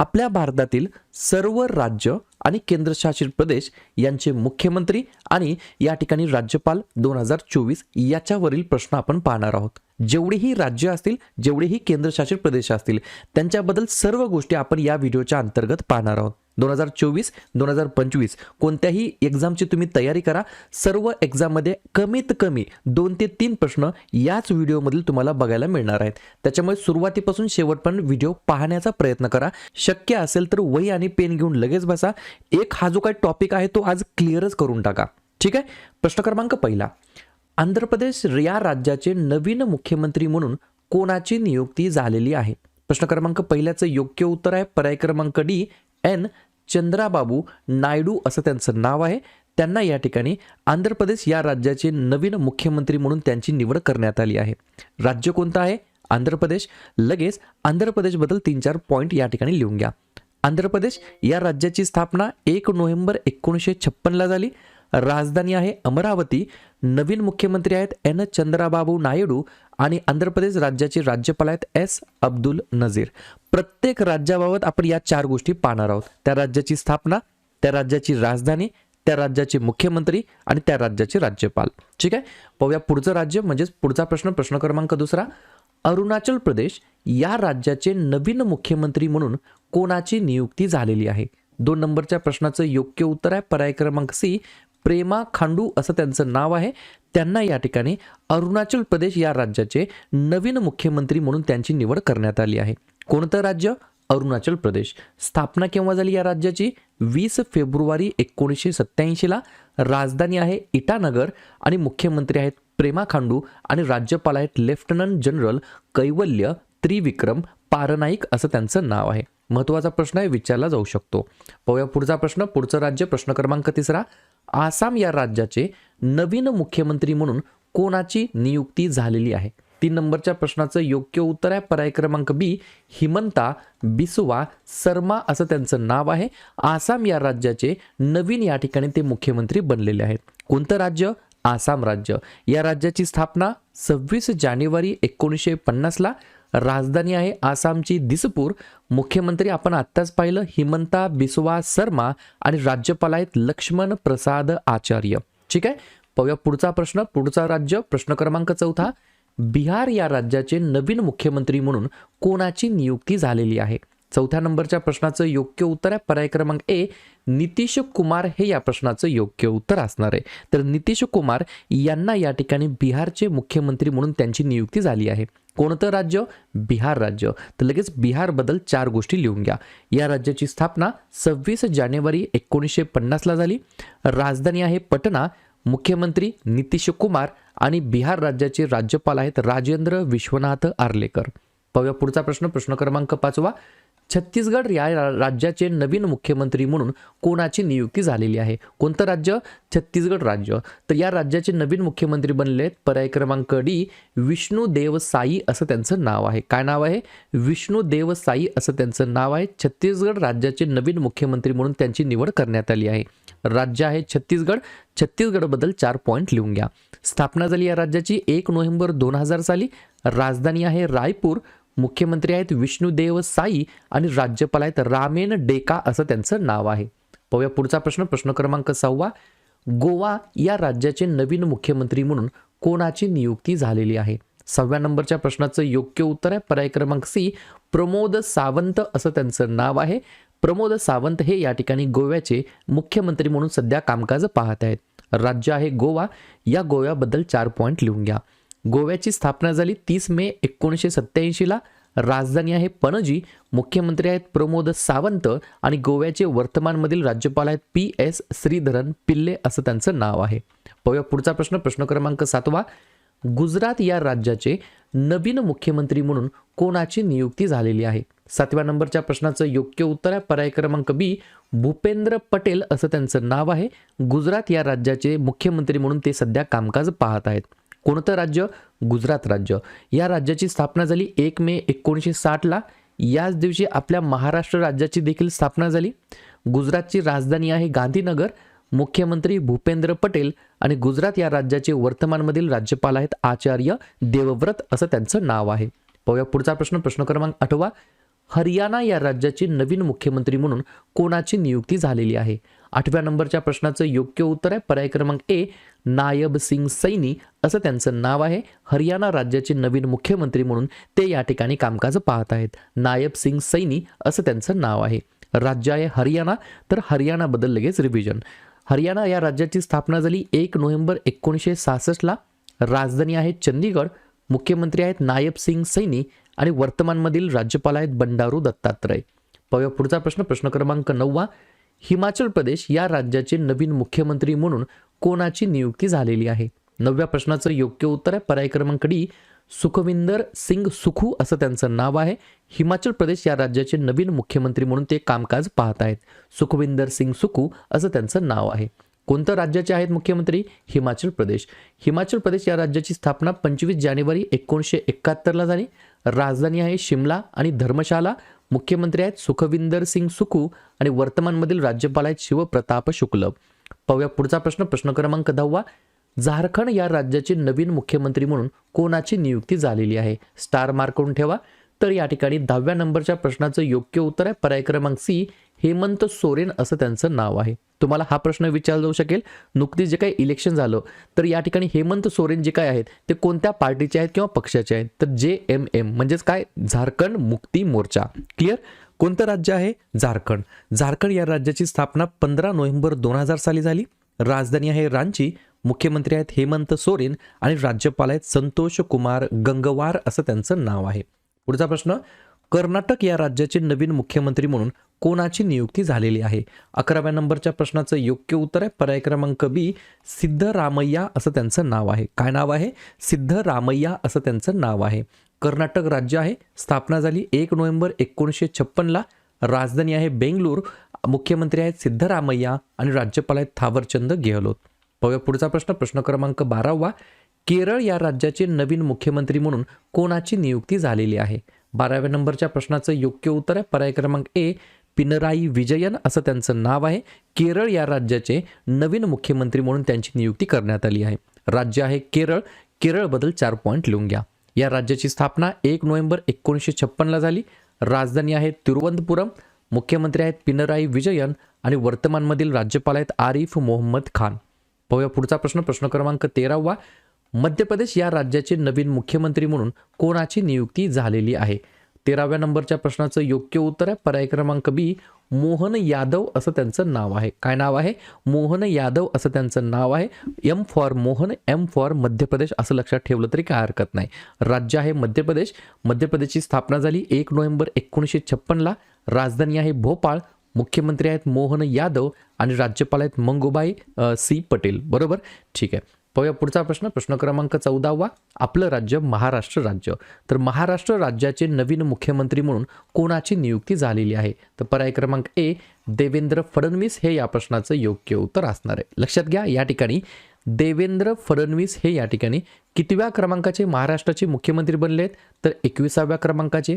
आपल्या भारतातील सर्व राज्य आणि केंद्रशासित प्रदेश यांचे मुख्यमंत्री आणि या ठिकाणी राज्यपाल दोन हजार चोवीस याच्यावरील प्रश्न आपण पाहणार आहोत. जेवढेही राज्य असतील जेवढेही केंद्रशासित प्रदेश असतील त्यांच्याबद्दल सर्व गोष्टी आपण या व्हिडिओच्या अंतर्गत पाहणार आहोत. दोन हजार चोवीस दोन हजार पंचवीस. कोणत्याही एक्झामची तुम्ही तयारी करा. सर्व एक्झाममध्ये कमीत कमी दोन ते तीन प्रश्न याच व्हिडिओमधील तुम्हाला बघायला मिळणार आहेत. त्याच्यामुळे सुरुवातीपासून शेवटपर्यंत व्हिडिओ पाहण्याचा प्रयत्न करा. शक्य असेल तर वही आणि पेन घेऊन लगेच बसा. एक हा जो काय टॉपिक आहे तो आज क्लिअरच करून टाका. ठीक आहे? प्रश्न क्रमांक पहिला. आंध्र प्रदेश या राज्याचे नवीन मुख्यमंत्री म्हणून कोणाची नियुक्ती झालेली आहे? प्रश्न क्रमांक पहिल्याचं योग्य उत्तर आहे. पर्याय क्रमांक डी एन चंद्राबाबू नायडू असं त्यांचं नाव आहे. त्यांना या ठिकाणी आंध्र प्रदेश या राज्याचे नवीन मुख्यमंत्री म्हणून त्यांची निवड करण्यात आली आहे. राज्य कोणतं आहे? आंध्र प्रदेश. लगेच आंध्र प्रदेशबद्दल तीन चार पॉईंट या ठिकाणी लिहून घ्या. आंध्र प्रदेश या राज्याची स्थापना एक नोव्हेंबर एकोणीसशे छप्पनला झाली. राजधानी आहे अमरावती. नवीन मुख्यमंत्री आहेत एन चंद्राबाबू नायडू आणि आंध्र प्रदेश राज्याचे राज्यपाल आहेत एस अब्दुल नझीर प्रत्येक राज्याबाबत आपण या चार गोष्टी पाहणार आहोत. त्या राज्याची स्थापना त्या राज्याची राजधानी त्या राज्याचे मुख्यमंत्री आणि त्या राज्याचे राज्यपाल. ठीक आहे? पाहूया पुढचं राज्य म्हणजेच पुढचा प्रश्न प्रश्न क्रमांक दुसरा. अरुणाचल प्रदेश या राज्याचे नवीन मुख्यमंत्री म्हणून कोणाची नियुक्ती झालेली आहे? दोन नंबरच्या प्रश्नाचं योग्य उत्तर आहे. पर्याय क्रमांक सी प्रेमा खांडू असं त्यांचं नाव आहे. त्यांना या ठिकाणी अरुणाचल प्रदेश या राज्याचे नवीन मुख्यमंत्री म्हणून त्यांची निवड करण्यात आली आहे. कोणतं राज्य? अरुणाचल प्रदेश. स्थापना केव्हा झाली या राज्याची? वीस फेब्रुवारी एकोणीसशे सत्त्याऐंशीला राजधानी आहे इटानगर आणि मुख्यमंत्री आहेत प्रेमा खांडू आणि राज्यपाल आहेत लेफ्टनंट जनरल कैवल्य त्रिविक्रम पारनाईक असं त्यांचं नाव आहे. महत्त्वाचा प्रश्न आहे विचारला जाऊ शकतो. पाहूया पुढचा प्रश्न. पुढचं राज्य प्रश्न क्रमांक तिसरा. आसाम या राज्याचे नवीन मुख्यमंत्री म्हणून कोणाची नियुक्ती झालेली आहे? तीन नंबरच्या प्रश्नाचं योग्य उत्तर आहे. पर्याय क्रमांक बी हिमंता बिसवा सर्मा असं त्यांचं नाव आहे. आसाम या राज्याचे नवीन या ठिकाणी ते मुख्यमंत्री बनलेले आहेत. कोणतं राज्य? आसाम राज्य. या राज्याची स्थापना सव्वीस जानेवारी एकोणीसशे पन्नासला. राजधानी आहे आसामची दिसपूर. मुख्यमंत्री आपण आत्ताच पाहिलं. हिमंता बिस्वा शर्मा आणि राज्यपाल आहेत लक्ष्मण प्रसाद आचार्य. ठीक आहे? पाहूया पुढचा प्रश्न. पुढचा राज्य प्रश्न क्रमांक चौथा. बिहार या राज्याचे नवीन मुख्यमंत्री म्हणून कोणाची नियुक्ती झालेली आहे? चौथ्या नंबरच्या प्रश्नाचं योग्य उत्तर आहे. पर्याय क्रमांक ए नितीश कुमार हे या प्रश्नाचं योग्य उत्तर असणार आहे. तर नितीश कुमार यांना या ठिकाणी बिहारचे मुख्यमंत्री म्हणून त्यांची नियुक्ती झाली आहे. कोणतं राज्य? बिहार राज्य. तर लगेच बिहारबद्दल चार गोष्टी लिहून घ्या. या राज्याची स्थापना सव्वीस जानेवारी एकोणीसशे पन्नासला झाली. राजधानी आहे पटना. मुख्यमंत्री नितीश कुमार आणि बिहार राज्याचे राज्यपाल आहेत राजेंद्र विश्वनाथ आर्लेकर. पाहूया पुढचा प्रश्न प्रश्न क्रमांक पाचवा. छत्तीसगड या रा- राज्याचे नवीन मुख्यमंत्री म्हणून कोणाची नियुक्ती झालेली आहे? कोणतं राज्य? छत्तीसगड राज्य. तर या राज्याचे नवीन मुख्यमंत्री बनले आहेत पर्याय क्रमांक डी विष्णू साई असं त्यांचं नाव आहे. काय नाव आहे? विष्णू देवसाई असं त्यांचं नाव आहे. छत्तीसगड राज्याचे नवीन मुख्यमंत्री म्हणून त्यांची निवड करण्यात आली आहे. राज्य आहे छत्तीसगड. छत्तीसगडबद्दल चार पॉईंट लिहून घ्या. स्थापना झाली या राज्याची एक नोव्हेंबर दोन हजार साली. राजधानी आहे रायपूर. मुख्यमंत्री आहेत विष्णुदेव साई आणि राज्यपाल आहेत रामेन डेका असं त्यांचं नाव आहे. पाहूया पुढचा प्रश्न प्रश्न क्रमांक सहावा. गोवा या राज्याचे नवीन मुख्यमंत्री म्हणून कोणाची नियुक्ती झालेली आहे? सहाव्या नंबरच्या प्रश्नाचं योग्य उत्तर आहे पर्याय क्रमांक सी प्रमोद सावंत असं त्यांचं नाव आहे. प्रमोद सावंत हे या ठिकाणी गोव्याचे मुख्यमंत्री म्हणून सध्या कामकाज पाहत आहेत. राज्य आहे गोवा. या गोव्याबद्दल चार पॉईंट लिहून घ्या. गोव्याची स्थापना झाली तीस मे एकोणीसशे सत्त्याऐंशीला राजधानी आहे पणजी. मुख्यमंत्री आहेत प्रमोद सावंत आणि गोव्याचे वर्तमानमधील राज्यपाल आहेत पी एस श्रीधरन पिल्ले असं त्यांचं नाव आहे. पाहूया पुढचा प्रश्न प्रश्न क्रमांक सातवा. गुजरात या राज्याचे नवीन मुख्यमंत्री म्हणून कोणाची नियुक्ती झालेली आहे? सातव्या नंबरच्या प्रश्नाचं योग्य उत्तर आहे पर्याय क्रमांक बी. भूपेंद्र पटेल असं त्यांचं नाव आहे. गुजरात या राज्याचे मुख्यमंत्री म्हणून ते सध्या कामकाज पाहत आहेत. कोणतं राज्य? गुजरात राज्य. या राज्याची स्थापना झाली एक मे एकोणीसशे साठला याच दिवशी आपल्या महाराष्ट्र राज्याची देखील स्थापना झाली. गुजरातची राजधानी आहे गांधीनगर. मुख्यमंत्री भूपेंद्र पटेल आणि गुजरात या राज्याचे वर्तमानमधील राज्यपाल आहेत आचार्य देवव्रत असं त्यांचं नाव आहे. पाहूया पुढचा प्रश्न प्रश्न क्रमांक आठवा. हरियाणा या राज्याची नवीन मुख्यमंत्री म्हणून कोणाची नियुक्ती झालेली आहे? आठव्या नंबरच्या प्रश्नाचं योग्य उत्तर आहे. पर्याय क्रमांक ए नायब सिंग सैनी असं त्यांचं नाव आहे. हरियाणा राज्याचे नवीन मुख्यमंत्री म्हणून ते या ठिकाणी कामकाज पाहत आहेत. नायब सिंग सैनी असं त्यांचं नाव आहे. राज्य आहे हरियाणा तर हरियाणाबद्दल लगेच रिव्हिजन हरियाणा या राज्याची स्थापना झाली एक नोव्हेंबर एकोणीसशे सहासष्टला राजधानी आहे चंदीगड. मुख्यमंत्री आहेत नायब सिंग सैनी आणि वर्तमानमधील राज्यपाल आहेत बंडारू दत्तात्रय. पाहूया पुढचा प्रश्न प्रश्न क्रमांक नववा. हिमाचल प्रदेश या राज्याचे नवीन मुख्यमंत्री म्हणून कोणाची नियुक्ती झालेली आहे? नवव्या प्रश्नाचं योग्य उत्तर आहे पर्याय क्रमांक डी सुखविंदर सिंग सुखू असं त्यांचं नाव आहे. हिमाचल प्रदेश या राज्याचे नवीन मुख्यमंत्री म्हणून ते कामकाज पाहत आहेत. सुखविंदर सिंग सुखू असं त्यांचं नाव आहे. कोणतं राज्याचे आहेत मुख्यमंत्री? हिमाचल प्रदेश. हिमाचल प्रदेश या राज्याची स्थापना पंचवीस जानेवारी एकोणीसशे एकाहत्तरला झाली. राजधानी आहे शिमला आणि धर्मशाला. मुख्यमंत्री आहेत सुखविंदर सिंग सुखू आणि वर्तमानमधील राज्यपाल आहेत शिवप्रताप शुक्ल. पाहूया पुढचा प्रश्न प्रश्न क्रमांक दहावा. झारखंड या राज्याचे नवीन मुख्यमंत्री म्हणून कोणाची नियुक्ती झालेली आहे? स्टार मार्क करून ठेवा. तर या ठिकाणी दहाव्या नंबरच्या प्रश्नाचं योग्य उत्तर आहे. पर्याय क्रमांक सी हेमंत सोरेन असं त्यांचं नाव आहे. तुम्हाला हा प्रश्न विचारला जाऊ शकेल. नुकतीच जे काही इलेक्शन झालं तर या ठिकाणी हेमंत सोरेन जे काय आहेत ते कोणत्या पार्टीचे आहेत किंवा पक्षाचे आहेत? तर जे एम एम म्हणजेच काय? झारखंड मुक्ती मोर्चा. क्लिअर कोणतं राज्य आहे? झारखंड. झारखंड या राज्याची स्थापना पंधरा नोव्हेंबर दोन हजार साली झाली. राजधानी आहे रांची. मुख्यमंत्री आहेत हेमंत सोरेन आणि राज्यपाल आहेत संतोष कुमार गंगवार असं त्यांचं नाव आहे. पुढचा प्रश्न कर्नाटक या राज्याचे नवीन मुख्यमंत्री म्हणून कोणाची नियुक्ती झालेली आहे? अकराव्या नंबरच्या प्रश्नाचं योग्य उत्तर आहे पर्याय क्रमांक बी सिद्धरामय्या असं त्यांचं नाव आहे. काय नाव आहे? सिद्धरामय्या असं त्यांचं नाव आहे. कर्नाटक राज्य आहे स्थापना झाली एक नोव्हेंबर एकोणीसशे छप्पनला. राजधानी आहे बेंगलोर. मुख्यमंत्री आहेत सिद्धरामय्या आणि राज्यपाल आहेत थावरचंद गेहलोत. पाहूया पुढचा प्रश्न. प्रश्न क्रमांक बारावा. केरळ या राज्याचे नवीन मुख्यमंत्री म्हणून कोणाची नियुक्ती झालेली आहे? बाराव्या नंबरच्या प्रश्नाचं योग्य उत्तर आहे. पर्याय क्रमांक ए पिनराई विजयन असं त्यांचं नाव आहे. केरळ या राज्याचे नवीन मुख्यमंत्री म्हणून त्यांची नियुक्ती करण्यात आली आहे. राज्य आहे केरळ. केरळबद्दल चार पॉईंट लिहून घ्या. या राज्याची स्थापना एक नोव्हेंबर एकोणीसशे छप्पनला झाली. राजधानी आहे तिरुवनंतपुरम. मुख्यमंत्री आहेत पिनराई विजयन आणि वर्तमानमधील राज्यपाल आहेत आरिफ मोहम्मद खान. पाहूया पुढचा प्रश्न. प्रश्न क्रमांक तेरावा मध्य प्रदेश या राज्याचे नवीन मुख्यमंत्री म्हणून कोणाची नियुक्ती झालेली आहे? तेराव्या नंबरच्या प्रश्नाचं योग्य उत्तर आहे. पर्याय क्रमांक बी मोहन यादव असं त्यांचं नाव आहे. काय नाव आहे? मोहन यादव असं त्यांचं नाव आहे. M for Mohan M for Madhya Pradesh असं लक्षात ठेवलं तरी काय हरकत नाही. राज्य आहे मध्य प्रदेश. मध्य प्रदेशची स्थापना झाली एक नोव्हेंबर एकोणीसशे छप्पनला. राजधानी आहे भोपाळ. मुख्यमंत्री आहेत मोहन यादव आणि राज्यपाल आहेत मंगूबाई सी पटेल. बरोबर? ठीक आहे. पाहूया पुढचा प्रश्न. प्रश्न क्रमांक चौदावा. आपलं राज्य महाराष्ट्र राज्य. तर महाराष्ट्र राज्याचे नवीन मुख्यमंत्री म्हणून कोणाची नियुक्ती झालेली आहे? तर पर्याय क्रमांक ए देवेंद्र फडणवीस हे या प्रश्नाचं योग्य उत्तर असणार आहे. लक्षात घ्या या ठिकाणी देवेंद्र फडणवीस हे या ठिकाणी कितव्या क्रमांकाचे महाराष्ट्राचे मुख्यमंत्री बनले आहेत तर एकविसाव्या क्रमांकाचे.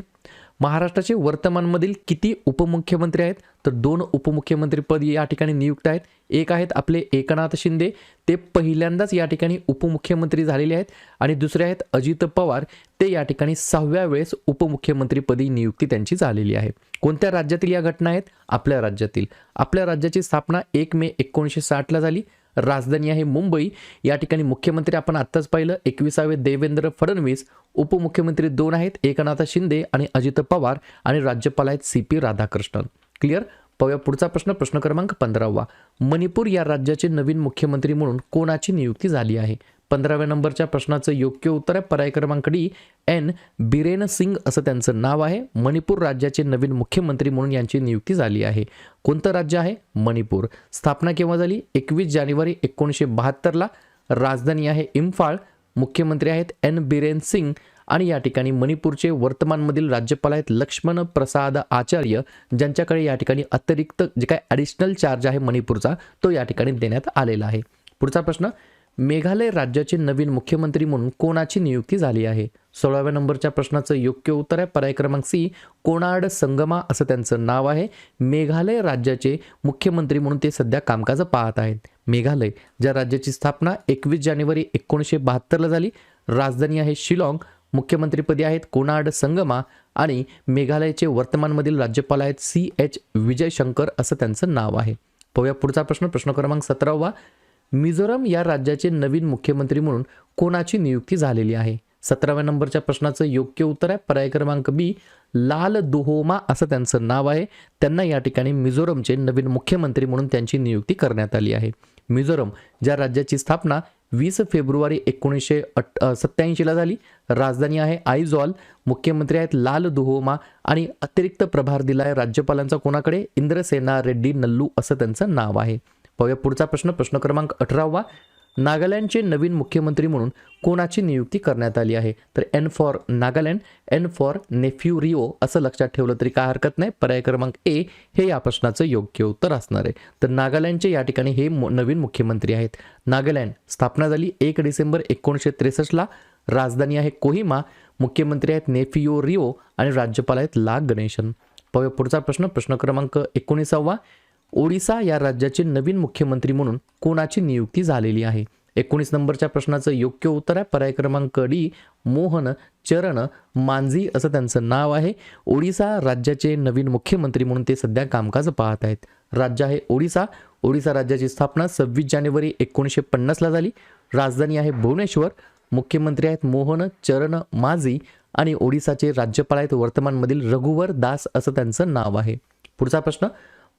महाराष्ट्राचे वर्तमानमधील किती उपमुख्यमंत्री आहेत? तर दोन उपमुख्यमंत्रीपद या ठिकाणी नियुक्त आहेत. एक आहेत आपले एकनाथ शिंदे. ते पहिल्यांदाच या ठिकाणी उपमुख्यमंत्री झालेले आहेत. आणि दुसरे आहेत अजित पवार. ते या ठिकाणी सहाव्या वेळेस उपमुख्यमंत्रीपदी नियुक्ती त्यांची झालेली आहे. कोणत्या राज्यातील या घटना आहेत? आपल्या राज्यातील. आपल्या राज्याची स्थापना एक मे एकोणीसशे साठला झाली. राजधानी आहे मुंबई. या ठिकाणी मुख्यमंत्री आपण आत्ताच पाहिलं. एकविसावे देवेंद्र फडणवीस उपमुख्यमंत्री दोन आहेत. एकनाथ शिंदे आणि अजित पवार आणि राज्यपाल आहेत सी पी राधाकृष्णन. क्लिअर पाहूया पुढचा प्रश्न. प्रश्न क्रमांक पंधरावा. मणिपूर या राज्याचे नवीन मुख्यमंत्री म्हणून कोणाची नियुक्ती झाली आहे? पंधराव्या नंबरच्या प्रश्नाचं योग्य उत्तर आहे. पर्याय क्रमांक डी एन बिरेन सिंग असं त्यांचं नाव आहे. मणिपूर राज्याचे नवीन मुख्यमंत्री म्हणून यांची नियुक्ती झाली आहे. कोणतं राज्य आहे? मणिपूर. स्थापना केव्हा झाली? एकवीस जानेवारी एकोणीसशे बहात्तरला. राजधानी आहे इम्फाळ. मुख्यमंत्री आहेत एन बिरेन सिंग आणि या ठिकाणी मणिपूरचे वर्तमानमधील राज्यपाल आहेत लक्ष्मण प्रसाद आचार्य ज्यांच्याकडे या ठिकाणी अतिरिक्त जे काय ॲडिशनल चार्ज आहे मणिपूरचा तो या ठिकाणी देण्यात आलेला आहे. पुढचा प्रश्न मेघालय राज्याचे नवीन मुख्यमंत्री म्हणून कोणाची नियुक्ती झाली आहे? सोळाव्या नंबरच्या प्रश्नाचं योग्य उत्तर आहे पर्याय क्रमांक सी कोणार्ड संगमा असं त्यांचं नाव आहे. मेघालय राज्याचे मुख्यमंत्री म्हणून ते सध्या कामकाज पाहत आहेत. मेघालय ज्या राज्याची स्थापना एकवीस जानेवारी एकोणीसशे बहात्तरला झाली राजधानी आहे शिलाँग. मुख्यमंत्रीपदी आहेत कोणार्ड संगमा आणि मेघालयचे वर्तमानमधील राज्यपाल आहेत सी एच विजय शंकर असं त्यांचं नाव आहे. पाहूया पुढचा प्रश्न प्रश्न क्रमांक सतरावा. मिझोरम या राज्याचे नवीन मुख्यमंत्री म्हणून कोणाची नियुक्ती झालेली आहे? सतराव्या नंबरच्या प्रश्नाचं योग्य उत्तर आहे पर्याय क्रमांक बी लाल दुहोमा असं त्यांचं नाव आहे. त्यांना या ठिकाणी मिझोरमचे नवीन मुख्यमंत्री म्हणून त्यांची नियुक्ती करण्यात आली आहे. मिझोरम ज्या राज्याची स्थापना वीस फेब्रुवारी एकोणीसशे अट सत्याऐंशीला झाली राजधानी आहे आयझॉल मुख्यमंत्री आहेत लाल दुहोमा आणि अतिरिक्त प्रभार दिला आहे राज्यपालांचा कोणाकडे? इंद्रसेना रेड्डी नल्लू असं त्यांचं नाव आहे. पाहूया पुढचा प्रश्न. प्रश्न क्रमांक अठरावा. नागालँडचे नवीन मुख्यमंत्री म्हणून कोणाची नियुक्ती करण्यात आली आहे? तर N for Nagaland N for Neiphiu Rio असं लक्षात ठेवलं तरी काय हरकत नाही. पर्याय क्रमांक ए हे या प्रश्नाचं योग्य उत्तर असणार आहे. तर नागालँडचे या ठिकाणी हे नवीन मुख्यमंत्री आहेत. नागालँड स्थापना झाली एक डिसेंबर एकोणीसशे त्रेसष्टला. राजधानी आहे कोहिमा. मुख्यमंत्री आहेत नेफियो रिओ आणि राज्यपाल आहेत ला गणेशन. पाहूया पुढचा प्रश्न. प्रश्न क्रमांक एकोणीसावा. ओडिसा या राज्याचे नवीन मुख्यमंत्री म्हणून कोणाची नियुक्ती झालेली आहे? एकोणीस नंबरच्या प्रश्नाचं योग्य उत्तर आहे. पर्याय क्रमांक डी मोहन चरण मांझी असं त्यांचं नाव आहे. ओडिसा राज्याचे नवीन मुख्यमंत्री म्हणून ते सध्या कामकाज पाहत आहेत. राज्य आहे ओडिसा. ओडिसा राज्याची स्थापना सव्वीस जानेवारी एकोणीसशे पन्नासला झाली. राजधानी आहे भुवनेश्वर. मुख्यमंत्री आहेत मोहन चरण माझी आणि ओडिसाचे राज्यपाल आहेत वर्तमानमधील रघुवर दास असं त्यांचं नाव आहे. पुढचा प्रश्न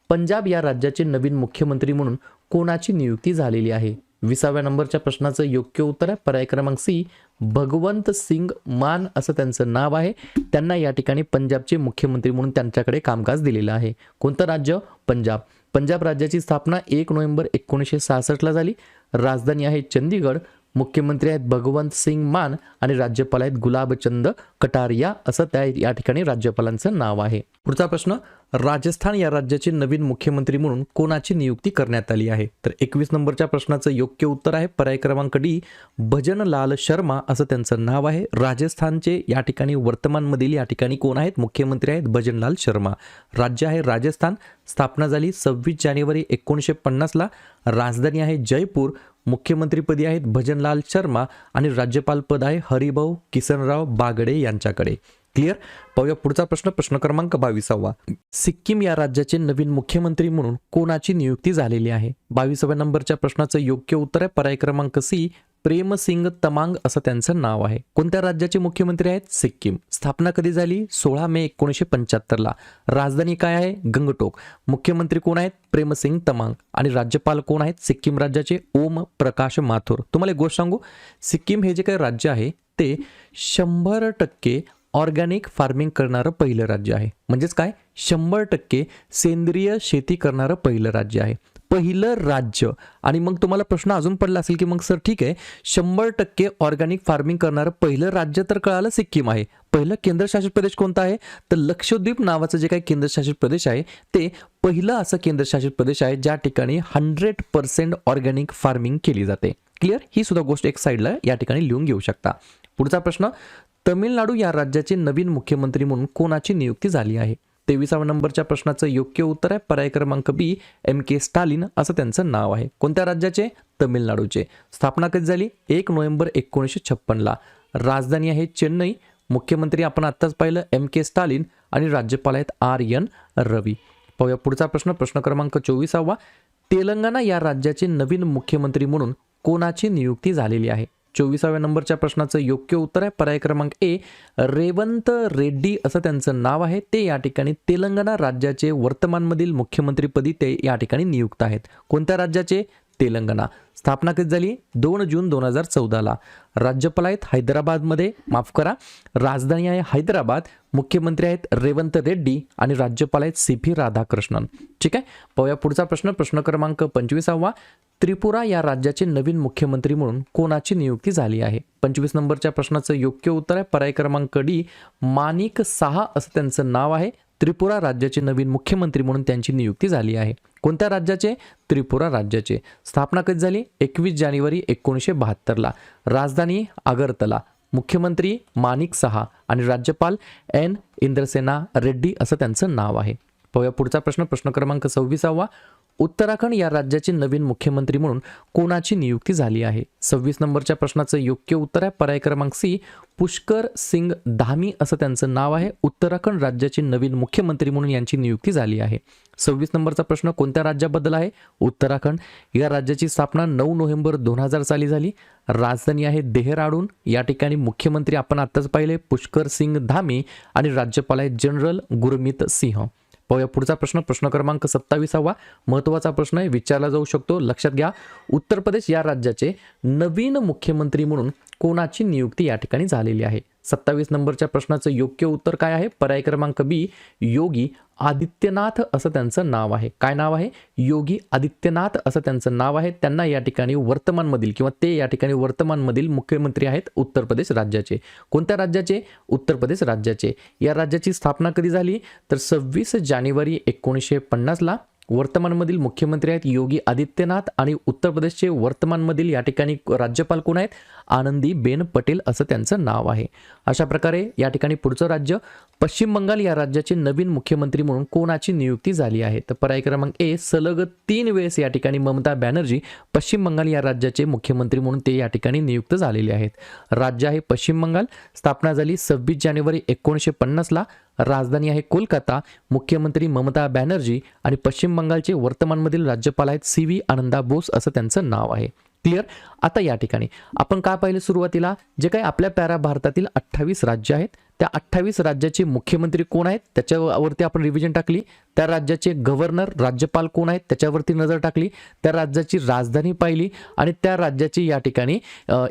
पंजाब या राज्याचे नवीन मुख्यमंत्री म्हणून कोणाची नियुक्ती झालेली आहे? विसाव्या नंबरच्या प्रश्नाचं योग्य उत्तर आहे. पर्याय क्रमांक सी भगवंत सिंग मान असं त्यांचं नाव आहे. त्यांना या ठिकाणी पंजाबचे मुख्यमंत्री म्हणून त्यांच्याकडे कामकाज दिलेलं आहे. कोणतं राज्य? पंजाब. पंजाब राज्याची स्थापना एक नोव्हेंबर एकोणीसशे सहासष्टला झाली. राजधानी आहे चंदीगड. मुख्यमंत्री आहेत भगवंत सिंग मान आणि राज्यपाल आहेत गुलाबचंद कटारिया असं त्या या ठिकाणी राज्यपालांचं नाव आहे. पुढचा प्रश्न राजस्थान या राज्याचे नवीन मुख्यमंत्री म्हणून कोणाची नियुक्ती करण्यात आली आहे? तर एकवीस नंबरच्या प्रश्नाचं योग्य उत्तर आहे पर्याय क्रमांक डी भजनलाल शर्मा असं त्यांचं नाव आहे. राजस्थानचे या ठिकाणी वर्तमानमधील या ठिकाणी कोण आहेत? मुख्यमंत्री आहेत भजनलाल शर्मा. राज्य आहे राजस्थान स्थापना झाली सव्वीस जानेवारी एकोणीसशे पन्नासला. राजधानी आहे जयपूर मुख्यमंत्रीपदी आहेत भजनलाल शर्मा आणि राज्यपाल पद आहे हरिभाऊ किसनराव बागडे यांच्याकडे. क्लिअर पाहूया पुढचा प्रश्न प्रश्न क्रमांक बावीसावा. सिक्कीम या राज्याचे नवीन मुख्यमंत्री म्हणून कोणाची नियुक्ती झालेली आहे? बावीसाव्या नंबरच्या प्रश्नाचं योग्य उत्तर आहे. पर्याय क्रमांक सी प्रेमसिंग तमांग असं त्यांचं नाव आहे. कोणत्या राज्याचे मुख्यमंत्री आहेत? सिक्कीम. स्थापना कधी झाली? सोळा मे एकोणीसशे पंच्याहत्तरला. राजधानी काय आहे? गंगटोक. मुख्यमंत्री कोण आहेत? प्रेमसिंग तमांग. आणि राज्यपाल कोण आहेत? सिक्कीम राज्याचे ओम प्रकाश माथुर. तुम्हाला एक गोष्ट सांगू? सिक्कीम हे जे काही राज्य आहे ते शंभर टक्के ऑर्गॅनिक फार्मिंग करणारं पहिलं राज्य आहे. म्हणजेच काय? शंभर टक्के सेंद्रिय शेती करणारं पहिलं राज्य आहे. पहिलं राज्य. आणि मग तुम्हाला प्रश्न अजून पडला असेल की मग सर ठीक आहे शंभर टक्के ऑर्गॅनिक फार्मिंग करणारं पहिलं राज्य तर कळालं सिक्कीम आहे. पहिलं केंद्रशासित प्रदेश कोणता आहे? तर लक्षद्वीप नावाचं जे काही केंद्रशासित प्रदेश आहे ते पहिलं असं केंद्रशासित प्रदेश आहे ज्या ठिकाणी हंड्रेड पर्सेंट ऑर्गॅनिक फार्मिंग केली जाते. क्लिअर? ही सुद्धा गोष्ट एक साईडला या ठिकाणी लिहून घेऊ शकता. पुढचा प्रश्न तमिळनाडू या राज्याचे नवीन मुख्यमंत्री म्हणून कोणाची नियुक्ती झाली आहे? तेविसाव्या नंबरच्या प्रश्नाचं योग्य उत्तर आहे. पर्याय क्रमांक बी एम के स्टालिन असं त्यांचं नाव आहे. कोणत्या राज्याचे? तमिळनाडूचे. स्थापना कधी झाली? एक नोव्हेंबर एकोणीसशे छप्पनला. राजधानी आहे चेन्नई. मुख्यमंत्री आपण आत्ताच पाहिलं एम के स्टालिन आणि राज्यपाल आहेत आर एन रवी. पाहूया पुढचा प्रश्न. प्रश्न क्रमांक चोवीसावा. तेलंगणा या राज्याचे नवीन मुख्यमंत्री म्हणून कोणाची नियुक्ती झालेली आहे? चोवीसाव्या नंबरच्या प्रश्नाचं योग्य उत्तर आहे. पर्याय क्रमांक ए रेवंत रेड्डी असं त्यांचं नाव आहे. ते या ठिकाणी तेलंगणा राज्याचे वर्तमानमधील मुख्यमंत्रीपदी ते या ठिकाणी नियुक्त आहेत. कोणत्या राज्याचे? तेलंगणा. स्थापना कधी झाली? दोन जून दोन हजार चौदाला. राज्यपाल आहेत हैदराबादमध्ये. माफ करा. राजधानी आहे हैदराबाद. मुख्यमंत्री आहेत रेवंत रेड्डी आणि राज्यपाल आहेत सी पी राधाकृष्णन. ठीक आहे? पाहूया पुढचा प्रश्न. प्रश्न क्रमांक पंचवीसावा. त्रिपुरा या राज्याचे नवीन मुख्यमंत्री म्हणून कोणाची नियुक्ती झाली आहे? पंचवीस नंबरच्या प्रश्नाचं योग्य उत्तर आहे. पर्याय क्रमांक डी मानिक सहा असं त्यांचं नाव आहे. त्रिपुरा राज्याचे नवीन मुख्यमंत्री म्हणून त्यांची नियुक्ती झाली आहे. कोणत्या राज्याचे? त्रिपुरा राज्याचे. स्थापना कधी झाली? एकवीस जानेवारी एकोणीसशे बहात्तरला. राजधानी आगरतला. मुख्यमंत्री माणिक सहा आणि राज्यपाल एन. इंद्रसेना रेड्डी असं त्यांचं नाव आहे. पाहूया पुढचा प्रश्न. प्रश्न क्रमांक सव्वीसावा. उत्तराखंड या राज्याचे नवीन मुख्यमंत्री म्हणून कोणाची नियुक्ती झाली आहे? सव्वीस नंबरच्या प्रश्नाचं योग्य उत्तर आहे पर्याय क्रमांक सी पुष्कर सिंग धामी असं त्यांचं नाव आहे. उत्तराखंड राज्याचे नवीन मुख्यमंत्री म्हणून यांची नियुक्ती झाली आहे. सव्वीस नंबरचा प्रश्न कोणत्या राज्याबद्दल आहे? उत्तराखंड या राज्याची स्थापना नऊ नोव्हेंबर दोन हजार साली झाली. राजधानी आहे देहराडून. या ठिकाणी मुख्यमंत्री आपण आत्ताच पाहिले पुष्कर सिंग धामी आणि राज्यपाल आहे जनरल गुरमीत सिंह. पाहूया. पुढचा प्रश्न प्रश्न क्रमांक सत्तावीसावा. महत्त्वाचा प्रश्न आहे विचारला जाऊ शकतो. लक्षात घ्या उत्तर प्रदेश या राज्याचे नवीन मुख्यमंत्री म्हणून कोणाची नियुक्ती या ठिकाणी झालेली आहे? सत्तावीस नंबरच्या प्रश्नाचं योग्य उत्तर काय आहे? पर्याय क्रमांक बी योगी आदित्यनाथ असं त्यांचं नाव आहे. काय नाव आहे? योगी आदित्यनाथ असं त्यांचं नाव आहे. त्यांना या ठिकाणी वर्तमानमधील किंवा ते या ठिकाणी वर्तमानमधील मुख्यमंत्री आहेत उत्तर प्रदेश राज्याचे. कोणत्या राज्याचे? उत्तर प्रदेश राज्याचे. या राज्याची स्थापना कधी झाली? तर सव्वीस जानेवारी एकोणीसशे पन्नासला वर्तमानमधील मुख्यमंत्री आहेत योगी आदित्यनाथ आणि उत्तर प्रदेशचे वर्तमानमधील या ठिकाणी राज्यपाल कोण आहेत? आनंदी बेन पटेल असं त्यांचं नाव आहे. अशा प्रकारे या ठिकाणी पुढचं राज्य पश्चिम बंगाल या राज्याचे नवीन मुख्यमंत्री म्हणून कोणाची नियुक्ती झाली आहे? तर पर्याय क्रमांक ए सलग तीन वेळेस या ठिकाणी ममता बॅनर्जी पश्चिम बंगाल या राज्याचे मुख्यमंत्री म्हणून ते या ठिकाणी नियुक्त झालेले आहेत. राज्य आहे पश्चिम बंगाल. स्थापना झाली सव्वीस जानेवारी एकोणीसशे पन्नासला. राजधानी आहे कोलकाता. मुख्यमंत्री ममता बॅनर्जी आणि पश्चिम बंगालचे वर्तमानमधील राज्यपाल आहेत सी व्ही आनंदा बोस असं त्यांचं नाव आहे. क्लिअर? आता या ठिकाणी. आपण काय पाहिलं सुरुवातीला? जे काही आपल्या पॅरा भारतातील अठ्ठावीस राज्य आहेत त्या अठ्ठावीस राज्याचे मुख्यमंत्री कोण आहेत? त्याच्यावरती आपण रिव्हिजन टाकली. त्या राज्याचे गव्हर्नर राज्यपाल कोण आहेत त्याच्यावरती नजर टाकली त्या राज्याची राजधानी पाहिली आणि त्या राज्याची या ठिकाणी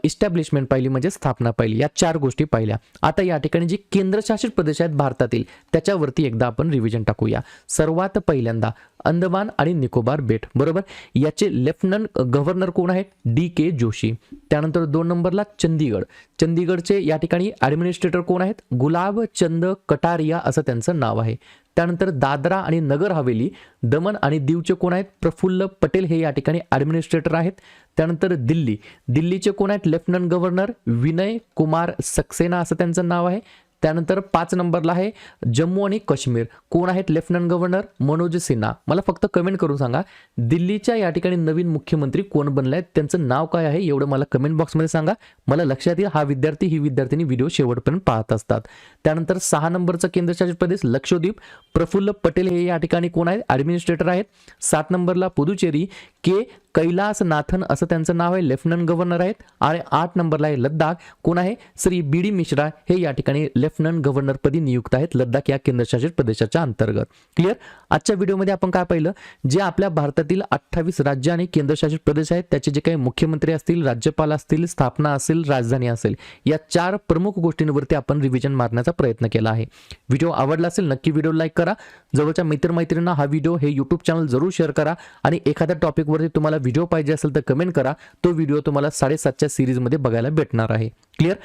इस्टॅब्लिशमेंट पाहिली म्हणजे स्थापना पाहिली. या चार गोष्टी पाहिल्या. आता या ठिकाणी जी केंद्रशासित प्रदेश आहेत भारतातील त्याच्यावरती एकदा आपण रिव्हिजन टाकूया. सर्वात पहिल्यांदा अंदमान आणि निकोबार बेट बरोबर? याचे लेफ्टनंट गव्हर्नर कोण आहेत? D K Joshi. त्यानंतर दोन नंबरला चंदीगड. चंदीगडचे या ठिकाणी ॲडमिनिस्ट्रेटर कोण आहेत? गुलाब चंद कटारिया असं त्यांचं नाव आहे. त्यानंतर दादरा आणि नगर हवेली दमन आणि दीवचे कोण आहेत? प्रफुल्ल पटेल हे या ठिकाणी ॲडमिनिस्ट्रेटर आहेत. त्यानंतर दिल्ली. दिल्लीचे कोण आहेत? लेफ्टनंट गव्हर्नर विनय कुमार सक्सेना असं त्यांचं नाव आहे. त्यानंतर पाच नंबरला आहे जम्मू आणि काश्मीर. कोण आहेत लेफ्टनंट गव्हर्नर? मनोज सिन्हा. मला फक्त कमेंट करून सांगा दिल्लीच्या या ठिकाणी नवीन मुख्यमंत्री कोण बनले आहेत त्यांचं नाव काय आहे? एवढं मला कमेंट बॉक्समध्ये सांगा. मला लक्षात येईल हा विद्यार्थी ही विद्यार्थिनी व्हिडिओ शेवटपर्यंत पाहत असतात. त्यानंतर सहा नंबरचा केंद्रशासित प्रदेश लक्षद्वीप. प्रफुल्ल पटेल हे या ठिकाणी कोण आहेत? ॲडमिनिस्ट्रेटर आहेत. सात नंबरला पुदुचेरी. के. कैलास नाथन असं त्यांचं नाव आहे. लेफ्टनंट गव्हर्नर आहेत. आणि आठ नंबरला आहे लद्दाख. कोण आहे? श्री बी डी मिश्रा हे या ठिकाणी लेफ्टनंट गव्हर्नरपदी नियुक्त आहेत. लद्दाख या केंद्रशासित प्रदेशाच्या अंतर्गत. क्लिअर आजच्या व्हिडिओमध्ये आपण काय पाहिलं? जे आपल्या भारतातील अठ्ठावीस राज्य आणि केंद्रशासित प्रदेश आहेत त्याचे जे काही मुख्यमंत्री असतील राज्यपाल असतील स्थापना असेल राजधानी असेल या चार प्रमुख गोष्टींवरती आपण रिव्हिजन मारण्याचा प्रयत्न केला आहे. व्हिडिओ आवडला असेल नक्की व्हिडिओ लाईक करा. जवळच्या मित्रमैत्रिणींना हा व्हिडिओ हे यूट्यूब चॅनल जरूर शेअर करा. आणि एखाद्या टॉपिकवरती तुम्हाला व्हिडिओ पाहिजे असेल तर कमेंट करा. तो व्हिडिओ तुम्हाला साडेसातच्या सिरीजमध्ये बघायला भेटणार आहे. क्लिअर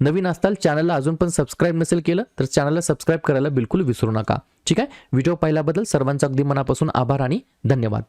नवीन असताल चॅनलला अजून पण सबस्क्राईब नसेल केलं तर चॅनलला सबस्क्राईब करायला बिलकुल विसरू नका. ठीक आहे? व्हिडिओ पाहिल्याबद्दल सर्वांचा अगदी मनापासून आभार आणि धन्यवाद.